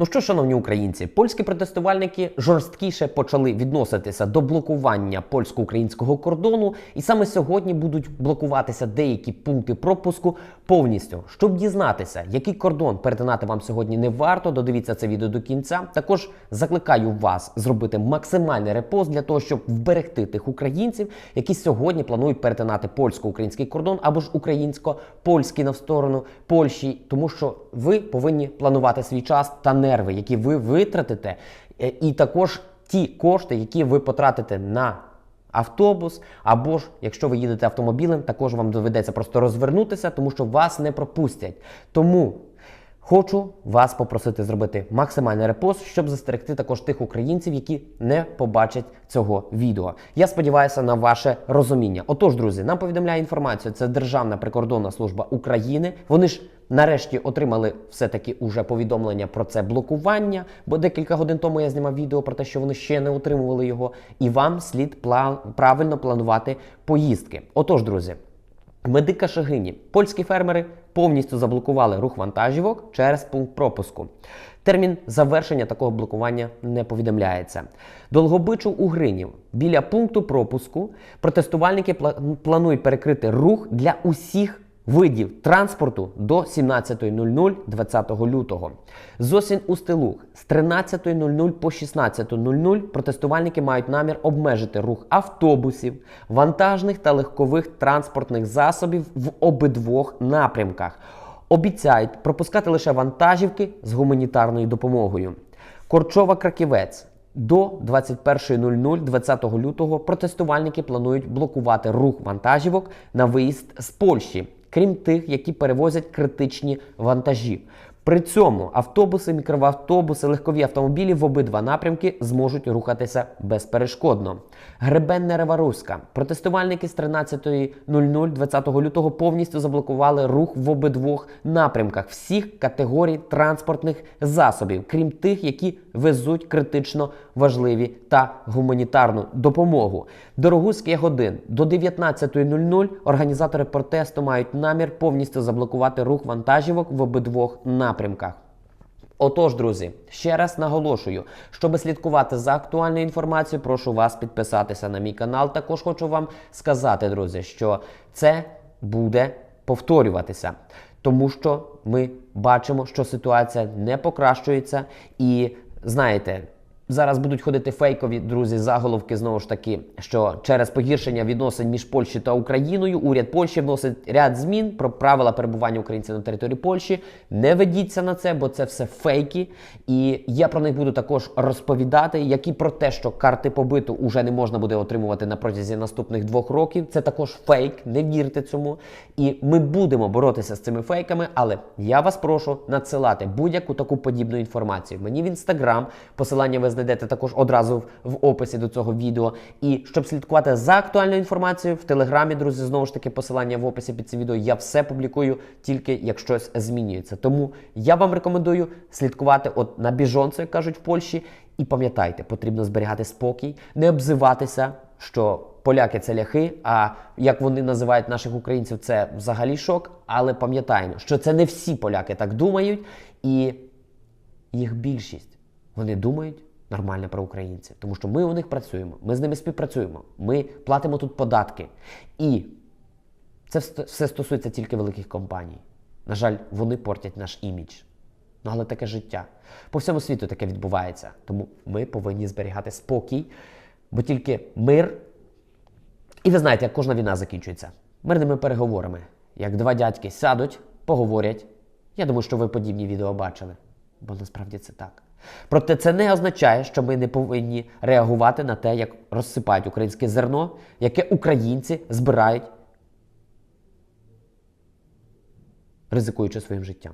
Ну що, шановні українці, польські протестувальники жорсткіше почали відноситися до блокування польсько-українського кордону, і саме сьогодні будуть блокуватися деякі пункти пропуску повністю. Щоб дізнатися, який кордон перетинати вам сьогодні не варто, додивіться це відео до кінця. Також закликаю вас зробити максимальний репост для того, щоб вберегти тих українців, які сьогодні планують перетинати польсько-український кордон або ж українсько-польський на сторону Польщі, тому що ви повинні планувати свій час та нерви, які ви витратите, е, і також ті кошти, які ви потратите на автобус, або ж якщо ви їдете автомобілем, також вам доведеться просто розвернутися, тому що вас не пропустять. Тому хочу вас попросити зробити максимальний репост, щоб застерегти також тих українців, які не побачать цього відео. Я сподіваюся на ваше розуміння. Отож, друзі, нам повідомляє інформацію. Це Державна прикордонна служба України. Вони ж нарешті отримали все-таки уже повідомлення про це блокування, бо декілька годин тому я знімав відео про те, що вони ще не отримували його, і вам слід пла- правильно планувати поїздки. Отож, друзі. Медика Шагині. Польські фермери повністю заблокували рух вантажівок через пункт пропуску. Термін завершення такого блокування не повідомляється. Долгобичу у Гринів. Біля пункту пропуску протестувальники планують перекрити рух для усіх видів транспорту до 17.00 20 лютого. Зосін Устилух з 13.00 по 16.00 протестувальники мають намір обмежити рух автобусів, вантажних та легкових транспортних засобів в обидвох напрямках. Обіцяють пропускати лише вантажівки з гуманітарною допомогою. Корчова Краківець. До 21.00 20 лютого протестувальники планують блокувати рух вантажівок на виїзд з Польщі, крім тих, які перевозять критичні вантажі. При цьому автобуси, мікроавтобуси, легкові автомобілі в обидва напрямки зможуть рухатися безперешкодно. Гребенне Рева-Руська. Протестувальники з 13.00 20 лютого повністю заблокували рух в обидвох напрямках всіх категорій транспортних засобів, крім тих, які везуть критично важливі та гуманітарну допомогу. Дорогуський годин до 19.00 організатори протесту мають намір повністю заблокувати рух вантажівок в обидвох напрямках. Отож, друзі, ще раз наголошую, щоб слідкувати за актуальною інформацією, прошу вас підписатися на мій канал. Також хочу вам сказати, друзі, що це буде повторюватися, тому що ми бачимо, що ситуація не покращується, і знаєте. Зараз будуть ходити фейкові друзі заголовки знову ж таки, що через погіршення відносин між Польщею та Україною уряд Польщі вносить ряд змін про правила перебування українців на території Польщі. Не ведіться на це, бо це все фейки. І я про них буду також розповідати, як і про те, що карти побиту уже не можна буде отримувати на протязі наступних двох років. Це також фейк, не вірте цьому. І ми будемо боротися з цими фейками, але я вас прошу надсилати будь-яку таку подібну інформацію. Мені в інстаграм посилання ви знайдете також одразу в, описі до цього відео. І щоб слідкувати за актуальною інформацією в телеграмі, друзі, знову ж таки, посилання в описі під цим відео. Я все публікую тільки як щось змінюється. Тому я вам рекомендую слідкувати от на біжонце, як кажуть в Польщі. І пам'ятайте, потрібно зберігати спокій, не обзиватися, що поляки це ляхи. А як вони називають наших українців, це взагалі шок. Але пам'ятаємо, що це не всі поляки так думають, і їх більшість вони думають нормально про українців, тому що ми у них працюємо, ми з ними співпрацюємо, ми платимо тут податки. І це все стосується тільки великих компаній. На жаль, вони портять наш імідж. Ну, але таке життя. По всьому світу таке відбувається. Тому ми повинні зберігати спокій, бо тільки мир. І ви знаєте, як кожна війна закінчується мирними переговорами. Як два дядьки сядуть, поговорять. Я думаю, що ви подібні відео бачили, бо насправді це так. Проте це не означає, що ми не повинні реагувати на те, як розсипають українське зерно, яке українці збирають, ризикуючи своїм життям.